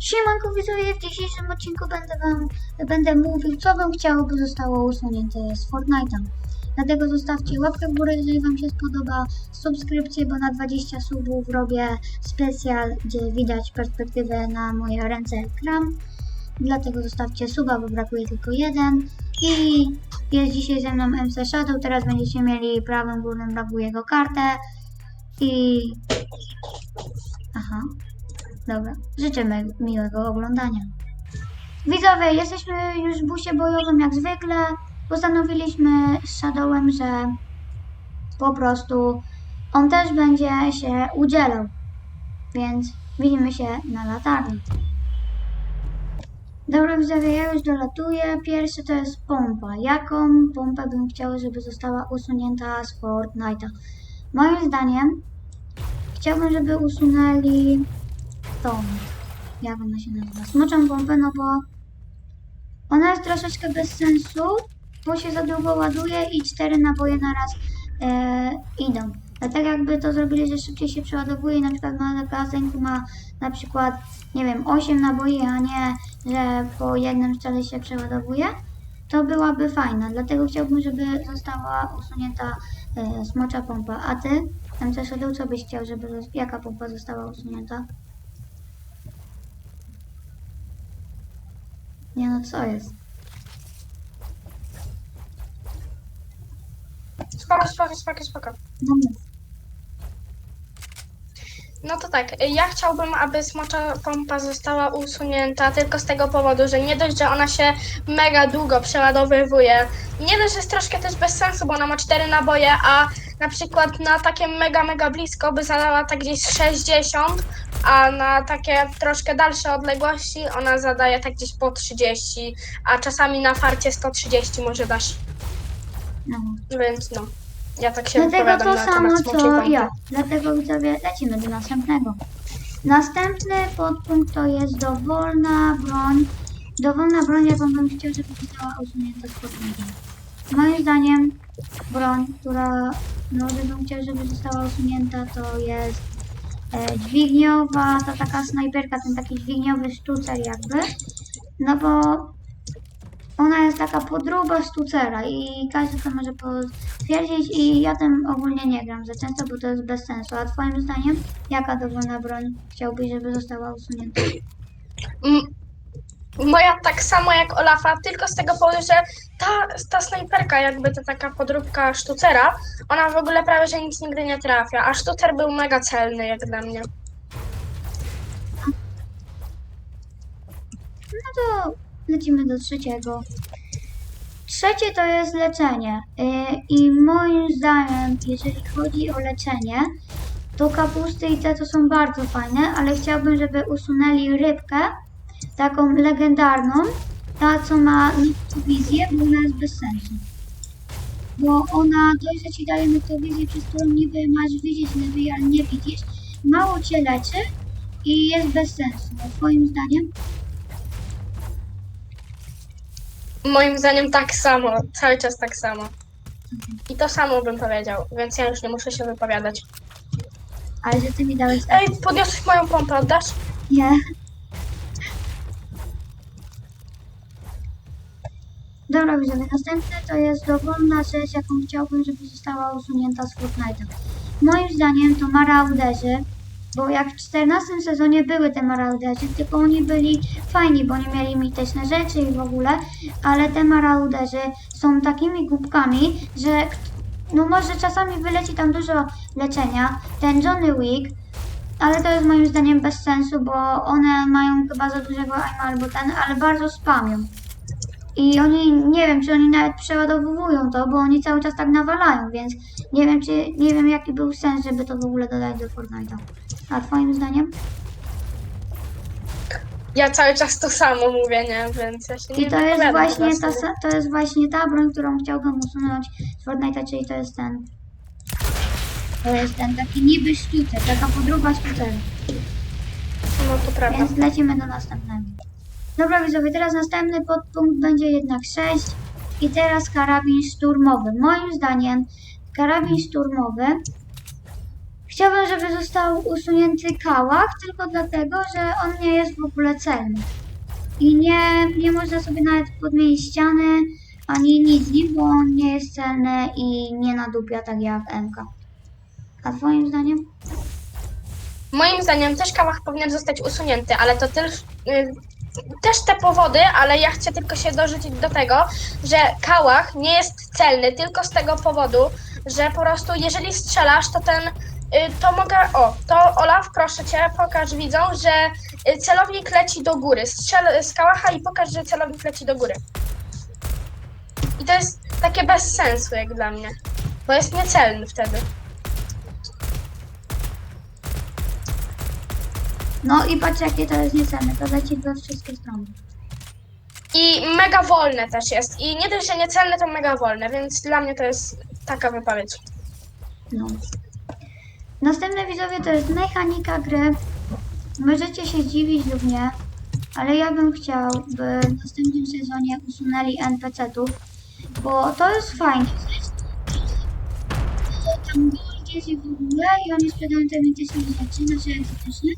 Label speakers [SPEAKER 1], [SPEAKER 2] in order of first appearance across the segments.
[SPEAKER 1] Siemanko widzowie, w dzisiejszym odcinku będę wam będę mówił, co bym chciał, by zostało usunięte z Fortnite'a. Dlatego zostawcie łapkę w górę, jeżeli wam się spodoba, subskrypcję, bo na 20 subów robię specjal, gdzie widać perspektywę na moje ręce ekran. Dlatego zostawcie suba, bo brakuje tylko jeden. I jest dzisiaj ze mną MC Shadow, teraz będziecie mieli prawym górnym rogu jego kartę. I... Aha. Dobra, życzymy miłego oglądania. Widzowie, jesteśmy już w busie bojowym jak zwykle. Postanowiliśmy z Shadowem, że po prostu on też będzie się udzielał. Więc widzimy się na latarni. Dobra widzowie, ja już dolatuję. Pierwszy to jest pompa. Jaką pompę bym chciał, żeby została usunięta z Fortnite'a? Moim zdaniem chciałbym, żeby usunęli jak ona się nazywa, smoczą pompę, no bo ona jest troszeczkę bez sensu, bo się za długo ładuje i cztery naboje naraz e, idą. A tak jakby to zrobili, że szybciej się przeładowuje i na przykład magazynku ma na przykład, nie wiem, 8 naboi, a nie, że po jednym strzale się przeładowuje, to byłaby fajna. Dlatego chciałbym, żeby została usunięta e, smocza pompa. A ty, MC Shadow, co byś chciał, żeby, jaka pompa została usunięta? Nie no, co jest?
[SPEAKER 2] Spoko, spoko, spoko, spoko.
[SPEAKER 1] No.
[SPEAKER 2] No to tak, ja chciałbym, aby smocza pompa została usunięta tylko z tego powodu, że nie dość, że ona się mega długo przeładowywuje, nie dość, że jest troszkę też bez sensu, bo ona ma cztery naboje, a na przykład na takie mega, mega blisko by zadała tak gdzieś 60, a na takie troszkę dalsze odległości ona zadaje tak gdzieś po 30, a czasami na farcie 130 może dasz,
[SPEAKER 1] No.
[SPEAKER 2] więc no. Ja tak się
[SPEAKER 1] Dlatego to
[SPEAKER 2] na
[SPEAKER 1] samo
[SPEAKER 2] temat
[SPEAKER 1] co ja. Dlatego widzowie lecimy do następnego. Następny podpunkt to jest dowolna broń. Dowolna broń, jaką bym chciał, żeby została usunięta z podpunktów. Moim zdaniem broń, która no, żebym chciał, żeby została usunięta, to jest e, dźwigniowa, ta taka snajperka, ten taki dźwigniowy sztucer jakby. No bo ona jest taka podróba sztucera i każdy to może potwierdzić i ja tym ogólnie nie gram za często, bo to jest bez sensu. A twoim zdaniem, jaka dowolna broń chciałbyś, żeby została usunięta?
[SPEAKER 2] M- Moja tak samo jak Olafa, tylko z tego powodu, że ta, ta snajperka, jakby to taka podróbka sztucera, ona w ogóle prawie że nic nigdy nie trafia, a sztucer był mega celny jak dla mnie.
[SPEAKER 1] No to lecimy do trzeciego. Trzecie to jest leczenie. Yy, I moim zdaniem, jeżeli chodzi o leczenie, to kapusty i te to są bardzo fajne, ale chciałbym, żeby usunęli rybkę, taką legendarną, ta co ma noktowizję, bo ona jest bez sensu. Bo ona dość, że ci daje noktowizję, przez którą niby masz widzieć lepiej, ale nie widzisz. Mało cię leczy i jest bez sensu. Twoim zdaniem?
[SPEAKER 2] Moim zdaniem tak samo, cały czas tak samo. I to samo bym powiedział, więc ja już nie muszę się wypowiadać.
[SPEAKER 1] Ale że ty mi dałeś.
[SPEAKER 2] Ej, podniosłeś moją pompę, oddasz?
[SPEAKER 1] Nie. Dobra, widzowie, następne to jest dowolna rzecz, jaką chciałbym, żeby została usunięta z Fortnite'a. Moim zdaniem to marauderzy, bo jak w 14 sezonie były te marauderzy, tylko oni byli fajni, bo nie mieli mityczne rzeczy i w ogóle, ale te marauderzy są takimi głupkami, że no może czasami wyleci tam dużo leczenia. Ten Johnny Wick ale to jest moim zdaniem bez sensu, bo one mają chyba za dużego aima albo ten, ale bardzo spamią. I oni, nie wiem, czy oni nawet przeładowują to, bo oni cały czas tak nawalają, więc nie wiem, czy, nie wiem jaki był sens, żeby to w ogóle dodać do Fortnite'a. A twoim zdaniem?
[SPEAKER 2] Ja cały czas to samo mówię, nie? Więc ja się nie
[SPEAKER 1] I to jest
[SPEAKER 2] wypowiadam po
[SPEAKER 1] właśnie ta,
[SPEAKER 2] prostu.
[SPEAKER 1] sa- to jest właśnie ta broń, którą chciałbym usunąć z Fortnite'a, czyli to jest ten. To jest ten taki niby sztucer, taka podróba sztucera.
[SPEAKER 2] No to prawda.
[SPEAKER 1] Więc lecimy do następnego. Dobra widzowie, teraz następny podpunkt będzie jednak 6 i teraz karabin szturmowy. Moim zdaniem karabin szturmowy Chciałbym, żeby został usunięty kałach, tylko dlatego, że on nie jest w ogóle celny. I nie, nie można sobie nawet podmienić ściany, ani nic z nim, bo on nie jest celny i nie nadupia tak jak MK. A twoim zdaniem?
[SPEAKER 2] Moim zdaniem też kałach powinien zostać usunięty, ale to też, y, też te powody, ale ja chcę tylko się dorzucić do tego, że kałach nie jest celny tylko z tego powodu, że po prostu jeżeli strzelasz, to ten, y, to mogę, o, to Olaf, proszę cię, pokaż widzom, że y, celownik leci do góry. Strzel z kałacha i pokaż, że celownik leci do góry. I to jest takie bez sensu jak dla mnie, bo jest niecelny wtedy.
[SPEAKER 1] No i patrz jakie to jest niecelne, to leci we wszystkie strony.
[SPEAKER 2] I mega wolne też jest. I nie dość, że niecelne, to mega wolne, więc dla mnie to jest taka wypowiedź.
[SPEAKER 1] No. Następne widzowie to jest mechanika gry. Możecie się zdziwić lub nie, ale ja bym chciał, by w następnym sezonie usunęli NPC-ów, bo to jest fajnie. że Tam jest i w ogóle i oni sprzedają te mityczne rzeczy, nasze egzotyczne.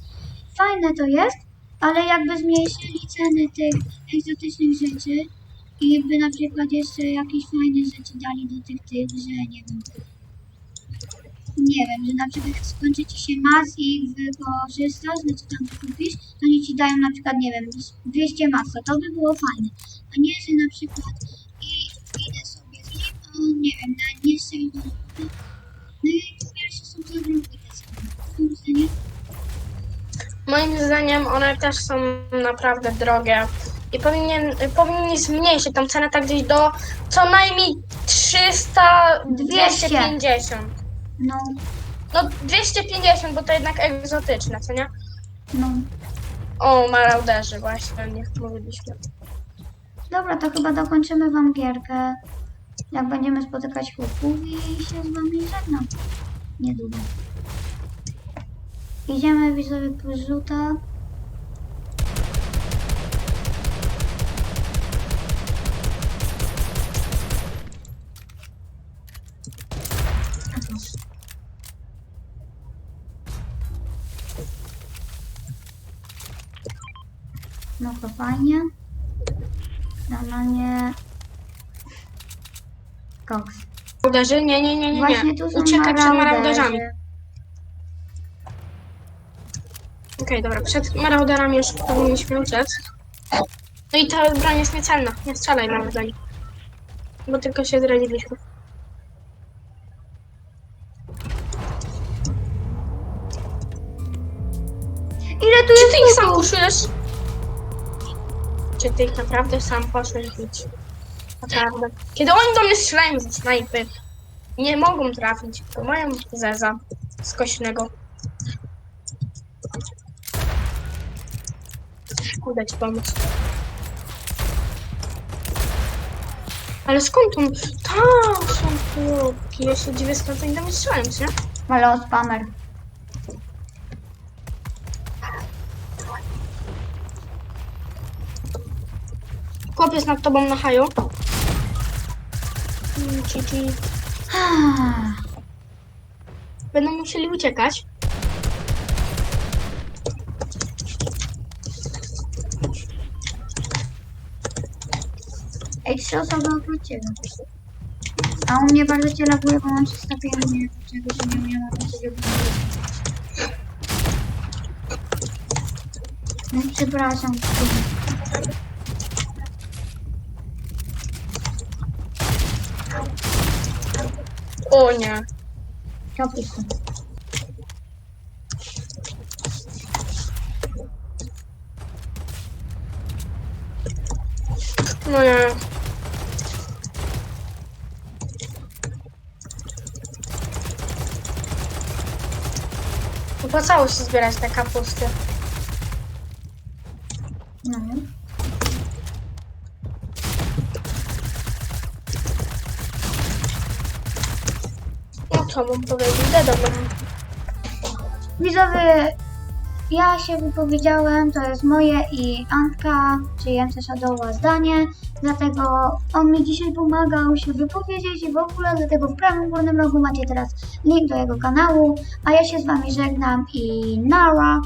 [SPEAKER 1] Fajne to jest, ale jakby zmniejszyli ceny tych egzotycznych rzeczy i by na przykład jeszcze jakieś fajne rzeczy dali do tych tych, że nie wiem, nie wiem, że na przykład skończy ci się mas i wykorzystasz, znaczy tam kupisz, to oni ci dają na przykład, nie wiem, 200 masa, to by było fajne. A nie, że na przykład i idę sobie z nim, a nie wiem, na niższej No i pierwsze są to drugie te?
[SPEAKER 2] Moim zdaniem one też są naprawdę drogie. I powinien, powinni zmniejszyć tą cenę tak gdzieś do co najmniej 300,
[SPEAKER 1] 200.
[SPEAKER 2] 250.
[SPEAKER 1] No,
[SPEAKER 2] No 250, bo to jednak egzotyczne, co nie?
[SPEAKER 1] no.
[SPEAKER 2] O, marauderzy właśnie, o nich mówiliśmy.
[SPEAKER 1] Dobra, to chyba dokończymy wam gierkę. Jak będziemy spotykać chłopów i się z wami żegnam. Niedługo. Idziemy widzowie po rzuta. No to fajnie. Normalnie koks.
[SPEAKER 2] Marauderzy? Nie, nie, nie, nie,
[SPEAKER 1] Właśnie
[SPEAKER 2] nie.
[SPEAKER 1] tu są
[SPEAKER 2] Uciekaj przed marauderzami.
[SPEAKER 1] marauderzy.
[SPEAKER 2] Okej, dobra, przed marauderami już powinniśmy uciec. No i ta broń jest niecelna, nie strzelaj nawet do nich. Bo tylko się zradziliśmy.
[SPEAKER 1] Ile tu
[SPEAKER 2] Czy
[SPEAKER 1] jest
[SPEAKER 2] ty ich sam? Czy ty ich naprawdę sam poszłeś bić? Naprawdę. Kiedy oni do mnie strzelają ze snajpy, nie mogą trafić, bo mają zeza skośnego. Uda ci pomóc. Ale skąd on? Tam są chłopki. Ja się dziwię skąd oni mnie strzelają, nie?
[SPEAKER 1] Ale o spamer.
[SPEAKER 2] Chłopiec nad tobą na haju. Mm, GG. Będą musieli uciekać.
[SPEAKER 1] Trzy osoby oprócz ciebie. A u mnie bardzo cię laguje, bo mam przestawienie czegoś, że nie miałam na ciebie No przepraszam.
[SPEAKER 2] O nie.
[SPEAKER 1] Kapusta.
[SPEAKER 2] No nie. Opłacało się zbierać te kapusty.
[SPEAKER 1] No.
[SPEAKER 2] No co mam powiedzieć? Wiadomo.
[SPEAKER 1] Widzowie, ja się wypowiedziałem, to jest moje i Antka, czyli MC Shadowa zdanie, dlatego on mi dzisiaj pomagał się wypowiedzieć i w ogóle, dlatego w prawym górnym rogu macie teraz link do jego kanału, a ja się z wami żegnam i nara!